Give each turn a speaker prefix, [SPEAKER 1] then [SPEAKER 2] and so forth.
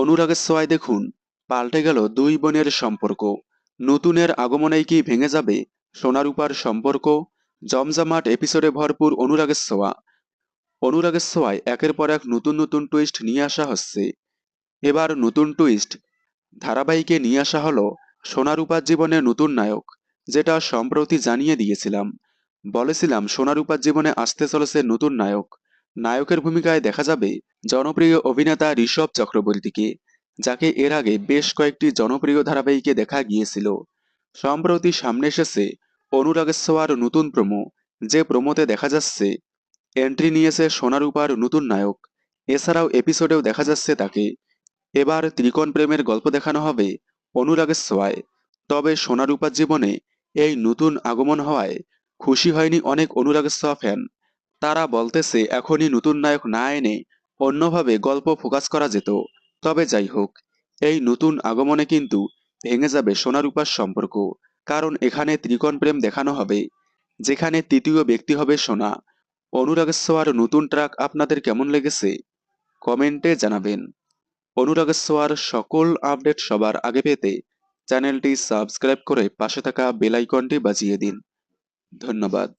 [SPEAKER 1] অনুরাগের ছোঁয়ায় দেখুন, পাল্টে গেল দুই বোনের সম্পর্ক। নতুনের আগমনেই কি ভেঙে যাবে সোনারূপার সম্পর্ক? জমজমাট এপিসোডে ভরপুর অনুরাগের ছোঁয়া অনুরাগের ছোঁয়ায় একের পর এক নতুন নতুন টুইস্ট নিয়ে আসা হচ্ছে। এবার নতুন টুইস্ট ধারাবাহিকে নিয়ে আসা হলো সোনারূপার জীবনে নতুন নায়ক, যেটা সম্প্রতি জানিয়ে দিয়েছিলাম। বলেছিলাম সোনারূপার জীবনে আসতে চলেছে নতুন নায়ক। নায়কের ভূমিকায় দেখা যাবে জনপ্রিয় অভিনেতা ঋষভ চক্রবর্তীকে, যাকে এর আগে বেশ কয়েকটি জনপ্রিয় ধারাবাহিকে দেখা গিয়েছিল। সম্প্রতি সামনে এসেছে অনুরাগের ছোঁয়ার নতুন প্রোমো, যে প্রোমোতে দেখা যাচ্ছে এন্ট্রি নিয়েছে সোনারূপার নতুন নায়ক। এছাড়াও এপিসোডেও দেখা যাচ্ছে তাকে। এবার ত্রিকোণ প্রেমের গল্প দেখানো হবে অনুরাগের ছোঁয়ায় তবে সোনারূপার জীবনে এই নতুন আগমন হওয়ায় খুশি হয়নি অনেক অনুরাগের ছোঁয়া ফ্যান। তারা বলতেছে, এখনই নতুন নায়ক না এনে অন্যভাবে গল্প ফোকাস করা যেত। তবে যাই হোক, এই নতুন আগমনে কিন্তু ভেঙে যাবে সোনারূপার সম্পর্ক। কারণ এখানে ত্রিকোণ প্রেম দেখানো হবে, যেখানে তৃতীয় ব্যক্তি হবে সোনা। অনুরাগের ছোঁয়ার নতুন ট্রাক আপনাদের কেমন লেগেছে? কমেন্টে জানাবেন। অনুরাগের ছোঁয়ার সকল আপডেট সবার আগে পেতে চ্যানেলটি সাবস্ক্রাইব করে পাশে থাকা বেলাইকনটি বাজিয়ে দিন। ধন্যবাদ।